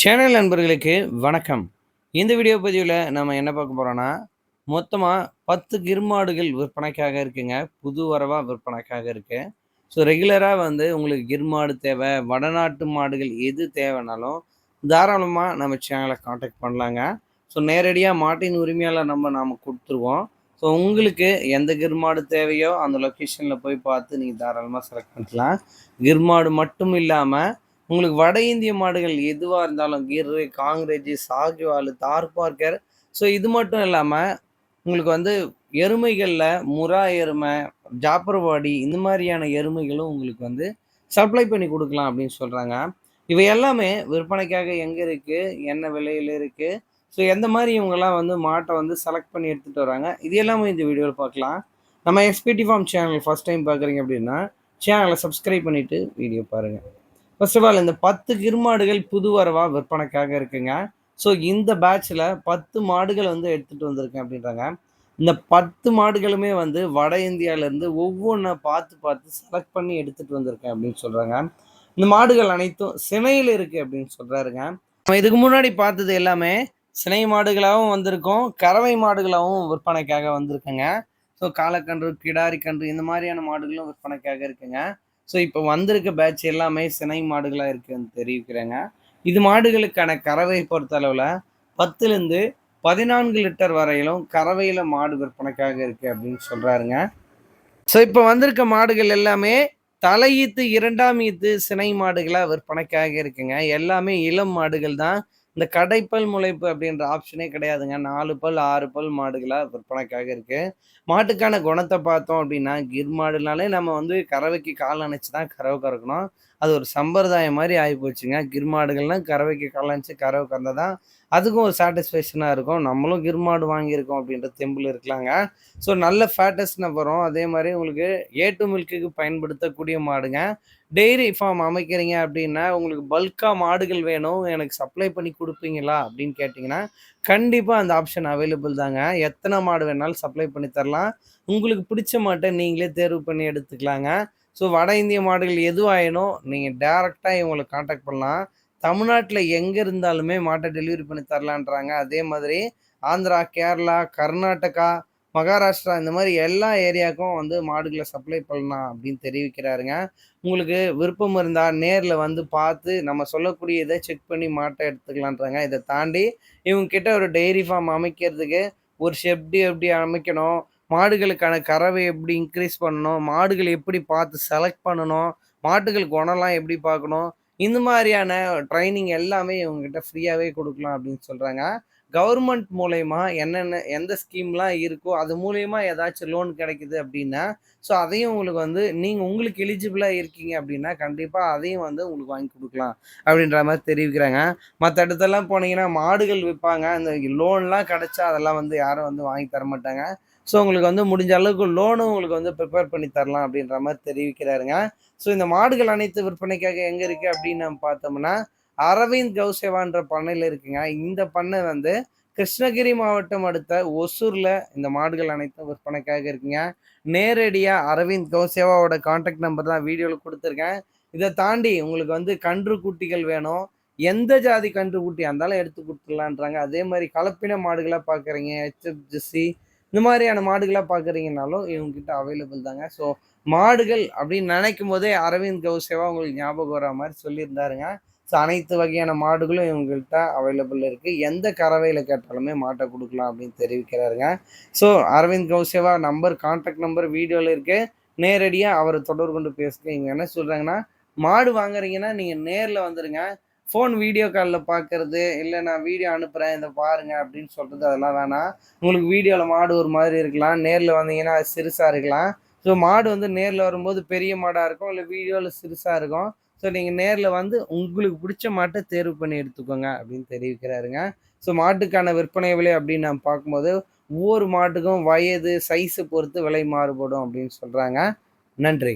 Channel நண்பர்களுக்கு வணக்கம். இந்த வீடியோ பதிவில் நம்ம என்ன பார்க்க போகிறோன்னா மொத்தமாக பத்து கிர்மாடுகள் விற்பனைக்காக இருக்குங்க. புது வரவாக விற்பனைக்காக இருக்கு. ஸோ ரெகுலராக வந்து உங்களுக்கு கிர்மாடு தேவை வடநாட்டு மாடுகள் எது தேவைனாலும் தாராளமாக நம்ம சேனலை காண்டாக்ட் பண்ணலாங்க. ஸோ நேரடியாக மாட்டின் உரிமையாளர் நம்ம நாம் கொடுத்துருவோம். ஸோ உங்களுக்கு எந்த கிர்மாடு தேவையோ அந்த லொக்கேஷனில் போய் பார்த்து நீங்கள் தாராளமாக செலக்ட் பண்ணிக்கலாம். கிர்மாடு மட்டும் இல்லாமல் உங்களுக்கு வட இந்திய மாடுகள் எதுவாக இருந்தாலும் கிர்ரு காங்கிரேஜ் சாகிவால் தார்பார்க்கர் ஸோ இது மட்டும் இல்லாமல் உங்களுக்கு வந்து எருமைகளில் முரா எருமை ஜாப்பர்வாடி இந்த மாதிரியான எருமைகளும் உங்களுக்கு வந்து சப்ளை பண்ணி கொடுக்கலாம் அப்படின்னு சொல்கிறாங்க இவை எல்லாமே விற்பனைக்காக எங்கே இருக்குது என்ன விலையில் இருக்குது ஸோ எந்த மாதிரி இவங்கெல்லாம் வந்து மாட்டை வந்து செலக்ட் பண்ணி எடுத்துகிட்டு வராங்க? இது எல்லாமே இந்த வீடியோவில் பார்க்கலாம். நம்ம SPD farm channel first time பார்க்குறீங்க அப்படின்னா சேனலை சப்ஸ்கிரைப் பண்ணிவிட்டு வீடியோ பாருங்கள் ஃபர்ஸ்ட் ஆஃப் ஆல் இந்த பத்து கிருமாடுகள் புது வரவா விற்பனைக்காக இருக்குங்க. ஸோ இந்த பேட்சில் பத்து மாடுகள் வந்து எடுத்துகிட்டு வந்திருக்கேன் அப்படின்றாங்க. இந்த பத்து மாடுகளுமே வந்து வட இந்தியாவிலேருந்து ஒவ்வொன்றா பார்த்து பார்த்து செலக்ட் பண்ணி எடுத்துகிட்டு வந்திருக்கேன் அப்படின்னு சொல்கிறாங்க இந்த மாடுகள் அனைத்தும் சினையில் இருக்குது அப்படின்னு சொல்கிறாருங்க நம்ம இதுக்கு முன்னாடி பார்த்தது எல்லாமே சினை மாடுகளாகவும் வந்திருக்கோம். கறவை மாடுகளாகவும் விற்பனைக்காக வந்திருக்குங்க. ஸோ காலக்கன்று கிடாரி கன்று இந்த மாதிரியான மாடுகளும் விற்பனைக்காக இருக்குங்க. ஸோ இப்போ வந்திருக்க பேட்ச் எல்லாமே சினை மாடுகளாக இருக்குன்னு தெரிவிக்கிறேங்க. இது மாடுகளுக்கான கறவை பொறுத்தளவில் பத்துலேருந்து பதினான்கு லிட்டர் வரையிலும் கறவையில் மாடு விற்பனைக்காக இருக்குது அப்படின்னு சொல்கிறாருங்க ஸோ இப்போ வந்திருக்க மாடுகள் எல்லாமே தலையீத்து இரண்டாம் ஈத்து சினை மாடுகளாக விற்பனைக்காக இருக்குங்க. எல்லாமே இளம் மாடுகள் தான். இந்த கடைப்பல் முளைப்பு அப்படின்ற ஆப்ஷனே கிடையாதுங்க. நாலு பல் ஆறு பல் மாடுகளாக விற்பனைக்காக இருக்கு. மாட்டுக்கான குணத்தை பார்த்தோம் அப்படின்னா கிர் மாடுனாலே நம்ம வந்து கறவைக்கு கால் அணைச்சி தான் கறவை கறக்கணும். அது ஒரு சம்பிரதாயம் மாதிரி ஆகி போச்சுங்க கிர் கறவைக்கு கால் கறவை கறந்தால் தான் அதுக்கும் ஒரு சாட்டிஸ்ஃபேக்ஷனாக இருக்கும். நம்மளும் கிர்மாடு வாங்கியிருக்கோம் அப்படின்ற தெம்பில் இருக்கலாங்க. ஸோ நல்ல ஃபேட்டஸ்ட்னு வரும் அதே மாதிரி உங்களுக்கு ஏ டு மில்க்குக்கு பயன்படுத்தக்கூடிய மாடுங்க. டெய்ரி ஃபார்ம் அமைக்கிறீங்க அப்படின்னா உங்களுக்கு பல்காக மாடுகள் வேணும். எனக்கு சப்ளை பண்ணி கொடுப்பீங்களா அப்படின்னு கேட்டிங்கன்னா கண்டிப்பாக அந்த ஆப்ஷன் அவைலபிள் தாங்க. எத்தனை மாடு வேணாலும் சப்ளை பண்ணி தரலாம். உங்களுக்கு பிடிச்ச மாட்டை நீங்களே தேர்வு பண்ணி எடுத்துக்கலாங்க. ஸோ வட இந்திய மாடுகள் எதுவாயினோ நீங்கள் டேரெக்டாக இவங்களை காண்டாக்ட் பண்ணலாம். தமிழ்நாட்டில் எங்கே இருந்தாலுமே மாட்டை டெலிவரி பண்ணி தரலான்றாங்க. அதே மாதிரி ஆந்திரா கேரளா கர்நாடகா மகாராஷ்டிரா இந்த மாதிரி எல்லா ஏரியாவுக்கும் வந்து மாடுகளை சப்ளை பண்ணலாம் அப்படின்னு தெரிவிக்கிறாருங்க. உங்களுக்கு விருப்பம் இருந்தால் நேரில் வந்து பார்த்து நம்ம சொல்லக்கூடிய இதை செக் பண்ணி மாட்டை எடுத்துக்கலான்றாங்க. இதை தாண்டி இவங்க கிட்ட ஒரு டெய்ரி ஃபார்ம் அமைக்கிறதுக்கு ஒரு ஷெப்டி எப்படி அமைக்கணும் மாடுகளுக்கான கறவை எப்படி இன்க்ரீஸ் பண்ணணும்? மாடுகள் எப்படி பார்த்து செலக்ட் பண்ணணும்? மாட்டுகள் குணம்லாம் எப்படி பார்க்கணும்? இந்த மாதிரியான ட்ரைனிங் எல்லாமே இவங்ககிட்ட ஃப்ரீயாகவே கொடுக்கலாம் அப்படின்னு சொல்கிறாங்க கவர்மெண்ட் மூலயமா என்னென்ன எந்த ஸ்கீம்லாம் இருக்கோ அது மூலயமா ஏதாச்சும் லோன் கிடைக்குது அப்படின்னா ஸோ அதையும் உங்களுக்கு வந்து நீங்கள் உங்களுக்கு எலிஜிபிளாக இருக்கீங்க அப்படின்னா கண்டிப்பாக அதையும் வந்து உங்களுக்கு வாங்கி கொடுக்கலாம் அப்படின்ற மாதிரி தெரிவிக்கிறாங்க. மற்ற இடத்தெல்லாம் போனீங்கன்னா மாடுகள் விற்பாங்க. அந்த லோன்லாம் கிடைச்சா அதெல்லாம் வந்து யாரும் வந்து வாங்கி தர மாட்டாங்க ஸோ உங்களுக்கு வந்து முடிஞ்ச அளவுக்கு லோனும் உங்களுக்கு வந்து ப்ரிப்பேர் பண்ணி தரலாம் அப்படின்ற மாதிரி தெரிவிக்கிறாருங்க. ஸோ இந்த மாடுகள் அனைத்து விற்பனைக்காக எங்கே இருக்குது அப்படின்னு நம்ம பார்த்தோம்னா அரவிந்த் கௌசேவான்ற பண்ணையில் இருக்குங்க. இந்த பண்ணை வந்து கிருஷ்ணகிரி மாவட்டம் அடுத்த ஒசூரில் இந்த மாடுகள் அனைத்தும் விற்பனைக்காக இருக்குங்க. நேரடியாக அரவிந்த் கௌசேவாவோட காண்டாக்ட் நம்பர் தான் வீடியோவில் கொடுத்துருக்கேன். இதை தாண்டி உங்களுக்கு வந்து கன்று குட்டிகள் வேணும். எந்த ஜாதி கன்று குட்டி இருந்தாலும் எடுத்து கொடுத்துடலான்றாங்க. அதே மாதிரி கலப்பின மாடுகளாக பார்க்குறீங்க. ஹெச்எஃப் ஜெஸ்ஸி இந்த மாதிரியான மாடுகளாக பார்க்குறீங்கனாலும் இவங்ககிட்ட அவைலபிள் தாங்க. ஸோ மாடுகள் அப்படின்னு நினைக்கும் போதே அரவிந்த் கௌசேவா உங்களுக்கு ஞாபகம் வர மாதிரி சொல்லியிருந்தாருங்க. ஸோ அனைத்து வகையான மாடுகளும் இவங்கள்ட்ட அவைலபிள் இருக்குது எந்த கறவையில் கேட்டாலுமே மாட்டை கொடுக்கலாம் அப்படின்னு தெரிவிக்கிறாருங்க. So Arvind Gauseva number contact number வீடியோவில் இருக்குது நேரடியாக அவரை தொடர்பு கொண்டு பேசுங்க. இவங்க என்ன சொல்கிறாங்கன்னா மாடு வாங்குறீங்கன்னா நீங்கள் நேரில் வந்துடுங்க ஃபோன் வீடியோ காலில் பார்க்குறது இல்லை நான் வீடியோ அனுப்புகிறேன் இதை பாருங்கள் அப்படின்னு சொல்கிறது அதெல்லாம் வேணாம். உங்களுக்கு வீடியோவில் மாடு ஒரு மாதிரி இருக்கலாம் நேரில் வந்தீங்கன்னா அது சிறுசாக இருக்கலாம். ஸோ மாடு வந்து நேரில் வரும்போது பெரிய மாடாக இருக்கும் இல்லை வீடியோவில் சிறுசாக இருக்கும். ஸோ நீங்கள் நேரில் வந்து உங்களுக்கு பிடிச்ச மாட்டை தேர்வு பண்ணி எடுத்துக்கோங்க அப்படின்னு தெரிவிக்கிறாருங்க. ஸோ மாட்டுக்கான விற்பனை விலை அப்படின்னு நான் பார்க்கும்போது ஒவ்வொரு மாட்டுக்கும் வயது சைஸை பொறுத்து விலை மாறுபடும் அப்படின்னு சொல்கிறாங்க நன்றி.